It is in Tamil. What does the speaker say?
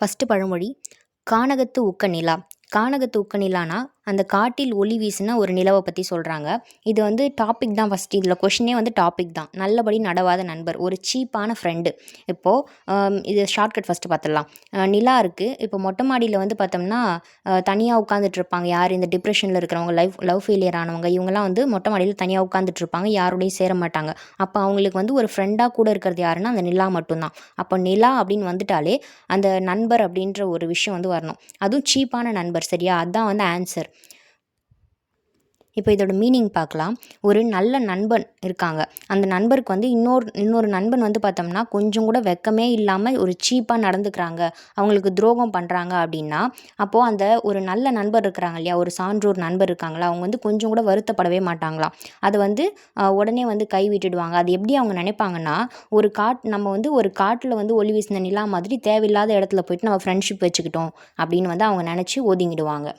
ஃபஸ்ட்டு பழமொழி கானகத்து உக்க நிலா. கானகத்து உக்க நிலானா அந்த காட்டில் ஒளி வீசின ஒரு நிலவை பற்றி சொல்கிறாங்க இது வந்து டாபிக் தான் ஃபஸ்ட்டு இதில் கொஷினே வந்து டாபிக் தான். நல்லபடி நடவாத நண்பர் ஒரு சீப்பான ஃப்ரெண்டு இப்போது இது ஷார்ட்கட் ஃபஸ்ட்டு பார்த்துடலாம் நிலா இருக்குது இப்போ மொட்டை மாடியில் வந்து பார்த்தோம்னா தனியாக உட்காந்துட்ருப்பாங்க யார் இந்த டிப்ரெஷனில் இருக்கிறவங்க லைஃப் லவ் ஃபெயிலியர் ஆனவங்க இவங்கெல்லாம் வந்து மொட்டை மாடியில் தனியாக உட்காந்துட்ருப்பாங்க யாரோடையும் சேர மாட்டாங்க. அப்போ அவங்களுக்கு வந்து ஒரு ஃப்ரெண்டாக கூட இருக்கிறது யாருன்னா அந்த நிலா மட்டும்தான் அப்போ நிலா அப்படின்னு வந்துட்டாலே அந்த நண்பர் அப்படின்ற ஒரு விஷயம் வந்து வரணும். அதுவும் சீப்பான நண்பர் சரியா? அதுதான் வந்து ஆன்சர் இப்போ இதோட மீனிங் பார்க்கலாம். ஒரு நல்ல நண்பன் இருக்காங்க. அந்த நண்பருக்கு வந்து இன்னொரு இன்னொரு நண்பன் வந்து பார்த்தோம்னா கொஞ்சம் கூட வெக்கமே இல்லாமல் ஒரு சீப்பாக நடந்துக்கிறாங்க. அவங்களுக்கு துரோகம் பண்ணுறாங்க அப்படின்னா அப்போது அந்த ஒரு நல்ல நண்பர் இருக்கிறாங்க இல்லையா ஒரு சான்றோர் நண்பர் இருக்காங்களா அவங்க வந்து கொஞ்சம் கூட வருத்தப்படவே மாட்டாங்களாம். அதை வந்து உடனே வந்து கை விட்டுடுவாங்க. அது எப்படி அவங்க நினைப்பாங்கன்னா ஒரு காட் நம்ம வந்து ஒரு காட்டில் வந்து ஒளி வீசின நிலா மாதிரி தேவையில்லாத இடத்துல போயிட்டு நம்ம ஃப்ரெண்ட்ஷிப் வச்சுக்கிட்டோம் அப்படின்னு வந்து அவங்க நினச்சி ஒதுங்கிடுவாங்க.